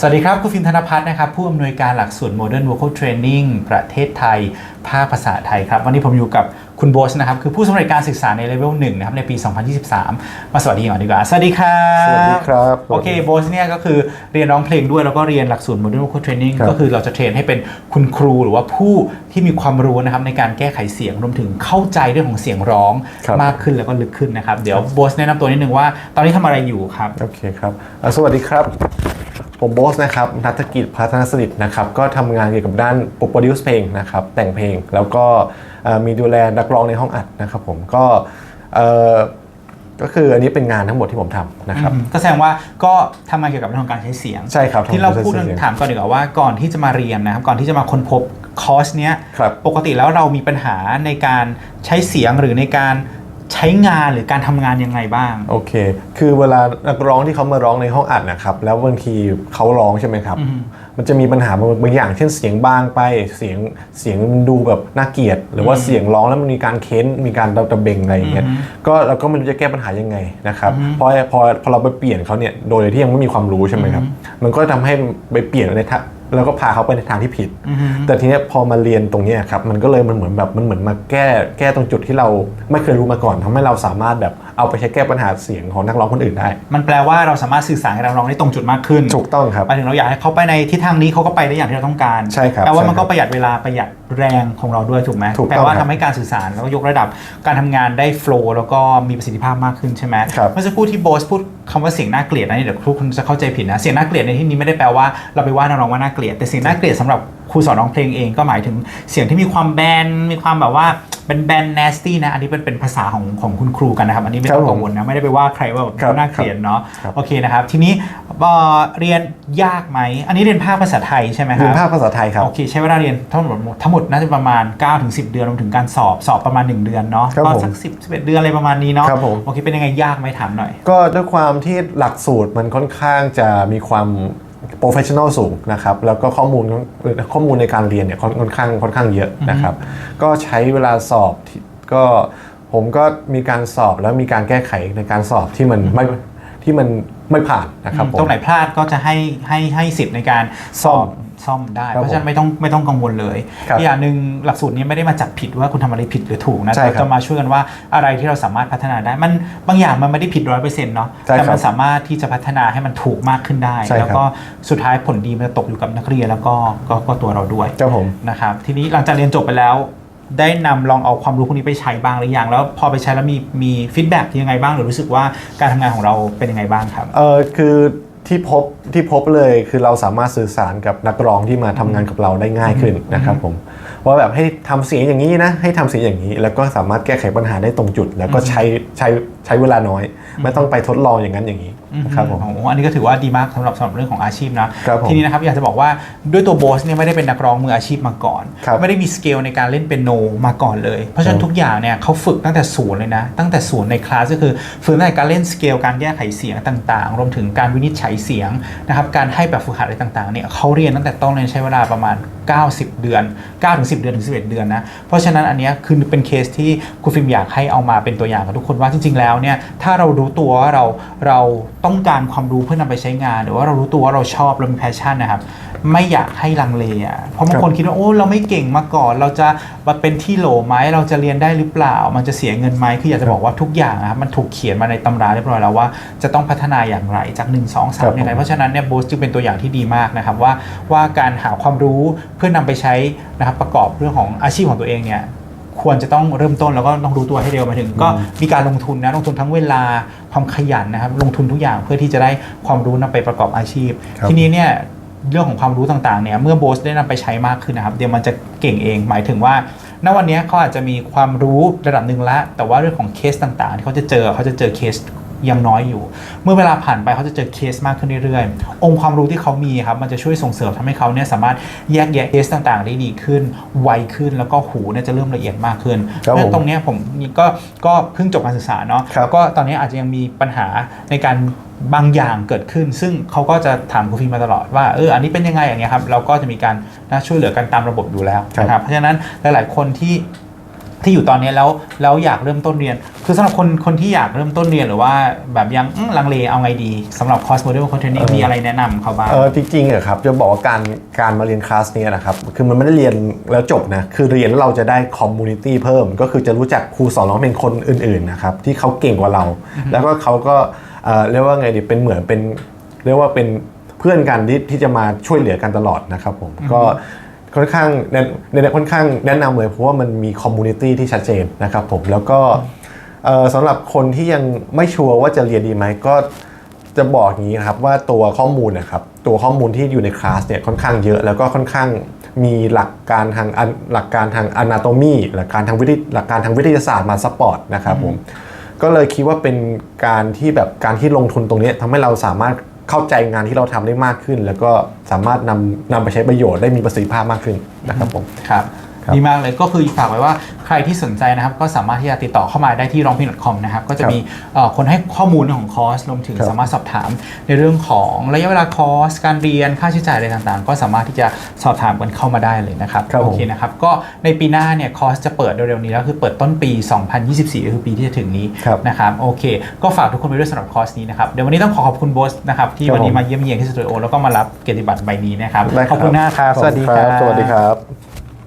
สวัสดีครับ คุณฟิล์มธนพัฒน์นะครับ ผู้อำนวยการหลักสูตร Modern Vocal Training ประเทศไทย ภาคภาษาไทยครับ วันนี้ผมอยู่กับคุณโบสนะครับ คือผู้สำเร็จการศึกษาในเลเวลหนึ่งนะครับ ในปี 2023 มาสวัสดีก่อนดีกว่า สวัสดีครับ สวัสดีครับ โอเคโบสเนี่ยก็คือเรียนร้องเพลงด้วย แล้วก็เรียนหลักสูตร Modern Vocal Training ครับก็คือเราจะเทรนให้เป็นคุณครูหรือว่าผู้ที่มีความรู้นะครับในการแก้ไขเสียงรวมถึงเข้าใจเรื่องของเสียงร้องครับมากขึ้นแล้วก็ลึกขึ้นนะครับ เดี๋ยวโบสแนะนำตัวนิดนึงว่า ตอนนี้ทำอะไรอยู่ครับ โอเคครับอะสวัสดีครับ ผมโบสนะครับนัฐกิจพัฒนสนิทนะครับก็ทำงานเกี่ยวกับด้านโปรดิวซ์เพลงนะครับแต่งเพลงแล้วก็เอ่อมีดูแลนักร้องในห้องอัดนะครับผมก็เอ่อก็คืออันนี้เป็นงานทั้งหมดที่ผมทำนะครับอืมก็แสดงว่าก็ทำงานเกี่ยวกับเรื่องของการใช้เสียงใช่ครับที่เราพูดทำงานใช้เสียงถามก่อนดีกว่าว่าก่อนที่จะมาเรียนนะครับก่อนที่จะมาค้นพบคอร์สเนี้ยครับปกติแล้วเรามีปัญหาในการใช้เสียงหรือในการ ใช้งานหรือการทำงานยังไงบ้าง โอเค คือเวลานักร้องที่เขามาร้องในห้องอัดนะครับ แล้วบางทีเขาร้องใช่ไหมครับ อืมมันจะมีปัญหาบางบางอย่าง เช่นเสียงบางไป เสียงเสียงมันดูแบบน่าเกลียด หรือว่าอืมเสียงร้องแล้วมันมีการเค้น มีการตะเบงอะไรอย่างเงี้ยอืมก็เราก็ไม่รู้จะแก้ปัญหายังไงนะครับอืมพอพอพอเราไปเปลี่ยนเขาเนี่ย โดยที่ยังไม่มีความรู้ใช่ไหมครับ มันก็ทำให้ไปเปลี่ยนในทาง แล้วก็พาเขาไปในทางที่ผิดอืมแต่ทีเนี้ยพอมาเรียนตรงเนี้ยครับมันก็เลยมันเหมือนแบบมันเหมือนมาแก้แก้ตรงจุดที่เราไม่เคยรู้มาก่อนทำให้เราสามารถแบบเอาไปใช้แก้ปัญหาเสียงของนักร้องคนอื่นได้ มันแปลว่าเราสามารถสื่อสารกับนักร้องได้ตรงจุดมากขึ้นถูกต้องครับหมายถึงเราอยากให้เขาไปในทิศทางนี้เขาก็ไปได้อย่างที่เราต้องการใช่ครับแปลว่าใช่มันก็ครับประหยัดเวลาประหยัดแรงของเราด้วยถูกไหมถูกต้องแปลว่าครับทำให้การสื่อสารแล้วก็ยกระดับการทำงานได้โฟล์แล้วก็มีประสิทธิภาพมากขึ้นใช่ไหมครับเมื่อสักครู่ที่โบสพูดคำว่าเสียงน่าเกลียดนะเดี๋ยวทุกคนจะเข้าใจผิดนะเสียงน่าเกลียดในที่นี้ไม่ได้แปลว่าเราไปว่านักร้องว่าน่าเกลียดแต่เสียงน่าเกลียดสำหรับครูสอนร้องเพลงเองก็หมายถึงเสียงที่มีความแบนมีความแบบว่าเป็นแบน nasty นะอันนี้เป็นเป็นภาษาของของคุณครูกันนะครับอันนี้ไม่ต้องครับผมกังวลนะไม่ได้ไปว่าใครว่าแบบครับน่าเกลียดเนาะครับโอเคนะครับ ทีนี้เอ่อเรียนยากไหมอันนี้เรียนภาคภาษาไทยใช่ไหมคเรียรันบภาคภาษาไทยครับโอเคใช้เวลาเรียนทั้งหมดทั้งหมดน่าจะประมาณ9-10ถึง10เดือนรวมถึงการสอบสอบประมาณ 1 เดือนเนาะครับก็ผมสัก10 11เดือนอะไรประมาณนี้เนาะครับผมโอเคเป็นยังไงยากไหมถามหน่อย ก็ด้วยความที่หลักสูตรมันค่อนข้างจะมีความโปรเฟชชั่นอลสูงนะครับแล้วก็ข้อมูลข้อมูลในการเรียนเนี่ยค่อนค่อนข้างค่อนข้างเยอะนะครับ ก็ใช้เวลาสอบที่ก็ ผมก็มีการสอบแล้วมีการแก้ไขในการสอบที่มันไม่ที่มันไม่ผ่านนะครับผม ตรงไหนพลาดก็จะให้ให้ให้สิทธิ์ในการสอบซ่อมได้ครับเพราะฉะนั้นไม่ต้องไม่ต้องกังวลเลยครับอีกอย่างหนึ่งหลักสูตรนี้ไม่ได้มาจับผิดว่าคุณทำอะไรผิดหรือถูกนะใช่แต่ครับจะมาช่วยกันว่าอะไรที่เราสามารถพัฒนาได้ มันบางอย่างมันไม่ได้ผิดร้อยเปอร์เซ็นต์เนาะใช่ครับแต่มันสามารถที่จะพัฒนาให้มันถูกมากขึ้นได้ใช่ครับแล้วก็สุดท้ายผลดีมันจะตกอยู่กับนักเรียนแล้วก็ก็ก็ตัวเราด้วยครับผมนะครับทีนี้หลังจากเรียนจบไปแล้ว ได้นำลองเอาความรู้พวกนี้ไปใช้บ้างหรือยังแล้วพอไปใช้แล้วมีมีฟีดแบ็กยังไงบ้างหรือรู้สึกว่าการทำงานของเราเป็นยังไงบ้างครับ เออคือที่พบที่พบเลยคือเราสามารถสื่อสารกับนักร้องที่มาทำงานกับเราได้ง่ายขึ้นนะครับผม ว่าแบบให้ทำเสียงอย่างนี้นะให้ทำเสียงอย่างนี้ แล้วก็สามารถแก้ไขปัญหาได้ตรงจุด แล้วก็ใช้ใช้ใช้เวลาน้อย ไม่ต้องไปทดลองอย่างนั้นอย่างนี้นะครับผมโอ้โหอันนี้ก็ถือว่าดีมากสำหรับสำหรับเรื่องของอาชีพนะครับผมทีนี้นะครับอยากจะบอกว่าด้วยตัวโบสเนี่ยไม่ได้เป็นนักร้องมืออาชีพมาก่อนครับไม่ได้มีสเกลในการเล่นเปียโนมาก่อนเลย เพราะฉะนั้นครับทุกอย่างเนี่ยเขาฝึกตั้งแต่ศูนย์เลยนะ ตั้งแต่ศูนย์ในคลาสก็คือฝึกตั้งแต่การเล่นสเกลการแก้ไขเสียงต่างๆ รวมถึงการวินิจฉัยเสียงนะครับการให้แบบฝึกหัดอะไรต่างๆเนี่ยเขาเรียนตั้งแต่ต้นเลยใช้เวลาประมาณ 90 เดือน9ถึง10 เดือนถึง 11 เดือนนะ เพราะฉะนั้นอันนี้คือเป็นเคสที่คุณฟิล์มอยากให้เอามาเป็นตัวอย่างกับทุกคนว่าจริง ๆ แล้วเนี่ยถ้าเรารู้ตัวว่าเราเราต้องการความรู้เพื่อนำไปใช้งาน หรือว่าเรารู้ตัวว่าเราชอบเรามีแพชชั่นนะครับ ไม่อยากให้ลังเลอะเพราะบางคนคิดว่าโอ้เราไม่เก่งมาก่อน เราจะมาเป็นที่โหลไหมเราจะเรียนได้หรือเปล่า มันจะเสียเงินไหมคืออยากจะบอกว่าทุกอย่างอะครับมันถูกเขียนมาในตำราเรียบร้อยแล้วว่าจะต้องพัฒนาอย่างไรจาก 1 2ครับ3ยังไงเพราะฉะนั้นเนี่ยโบสจึงเป็นตัวอย่างที่ดีมากนะครับว่าว่าการหาความรู้เพื่อนำไปใช้นะครับประกอบเรื่องของอาชีพของตัวเองเนี่ยควรจะต้องเริ่มต้นแล้วก็ต้องรู้ตัวให้เร็วมาถึง ก็มีการลงทุนนะลงทุนทั้งเวลาความขยันนะครับลงทุนทุกอย่างเพื่อที่จะได้ความรู้นำไปประกอบอาชีพครับทีนี้เนี่ย เรื่องของความรู้ต่างๆเนี่ยเมื่อโบสได้นำไปใช้มากขึ้นนะครับ เดี๋ยวมันจะเก่งเอง หมายถึงว่าณวันเนี้ยเขาอาจจะมีความรู้ระดับหนึ่งแล้วแต่ว่าเรื่องของเคสต่างๆที่เขาจะเจอเขาจะเจอเคสยังน้อยอยู่ เมื่อเวลาผ่านไปเขาจะเจอเคสมากขึ้นเรื่อยๆ องค์ความรู้ที่เขามีครับมันจะช่วยส่งเสริมทำให้เขาเนี่ยสามารถแยกแยะเคสต่างๆได้ดีขึ้น ไวขึ้นแล้วก็หูเนี่ยจะเริ่มละเอียดมากขึ้นครับเพราะฉะนั้นผมตรงเนี้ยผมนี่ก็ก็เพิ่งจบการศึกษาเนาะครับแล้วก็ตอนนี้อาจจะยังมีปัญหาในการ บางอย่างเกิดขึ้น ซึ่งเขาก็จะถามครูฟิล์มมาตลอดว่าเอออันนี้เป็นยังไงอย่างเงี้ยครับเราก็จะมีการนะช่วยเหลือกันตามระบบอยู่แล้วนะครับเพราะฉะนั้นหลาย ๆ คนที่ที่อยู่ตอนนี้แล้วแล้วอยากเริ่มต้นเรียน คือสำหรับคนคนที่อยากเริ่มต้นเรียนหรือว่าแบบยังอื้อลังเลเอาไงดีสำหรับคอร์สโมเดลคอนเทนต์เออมีอะไรแนะนำเขาบ้างเออจริงๆอะครับจะบอกว่าการการมาเรียนคลาสเนี้นะครับคือมันไม่ได้เรียนแล้วจบนะคือเรียนแล้วเราจะได้คอมมูนิตี้เพิ่ม ก็คือจะรู้จักครูสอนร้องเพลงคนอื่นๆนะครับที่เขาเก่งกว่าเรา แล้วก็เขาก็เอ่อ เรียกว่าไงดีเป็นเหมือนเป็นเรียกว่าเป็นเพื่อนกันที่ที่จะมาช่วยเหลือกันตลอดนะครับผมก็ค่อนข้างแนะแนะค่อนข้างแนะนำเลยเพราะว่ามันมีคอมมูนิตี้ที่ชัดเจนนะครับผมแล้วก็เอ่อสำหรับคนที่ยังไม่ชัวร์ว่าจะเรียนดีไหมก็จะบอกอย่างนี้นะครับว่าตัวข้อมูลนะครับตัวข้อมูลที่อยู่ในคลาสเนี่ยค่อนข้างเยอะแล้วก็ค่อนข้างมีหลักการทางอันหลักการทางอนาโตมีหลักการทางวิทยหลักการทางวิทยาศาสตร์มาซัพพอร์ตนะครับผม ก็เลยคิดว่าเป็นการที่แบบการที่ลงทุนตรงนี้ทำให้เราสามารถเข้าใจงานที่เราทำได้มากขึ้น แล้วก็สามารถนำนำไปใช้ประโยชน์ได้มีประสิทธิภาพมากขึ้นนะครับผมครับครับ ดีมากเลยก็คือฝากไว้ว่าใครที่สนใจนะครับ ก็สามารถที่จะติดต่อเข้ามาได้ที่ร้องเพลง .com นะครับ ก็จะมีเอ่อคนให้ข้อมูลของคอร์สรวมถึงครับสามารถสอบถามในเรื่องของระยะเวลาคอร์ส การเรียนค่าใช้จ่ายอะไรต่างๆ ก็สามารถที่จะสอบถามกันเข้ามาได้เลยนะครับครับผมโอเคนะครับก็ในปีหน้าเนี่ยคอร์สจะเปิดเร็วๆนี้แล้วคือเปิดต้นปี 2024ก็คือปีที่จะถึงนี้ครับนะครับโอเค ก็ฝากทุกคนไปด้วยสำหรับคอร์สนี้นะครับเดี๋ยววันนี้ต้องขอขอบคุณโบสนะครับที่ครับวันนี้ผมมาเยี่ยมเยียนที่สตูดิโอแล้วก็มารับเกียรติบัตรใบนี้นะครับได้ขอบคุณมากครับสวัสดีขคอรัณสวัสดีครับ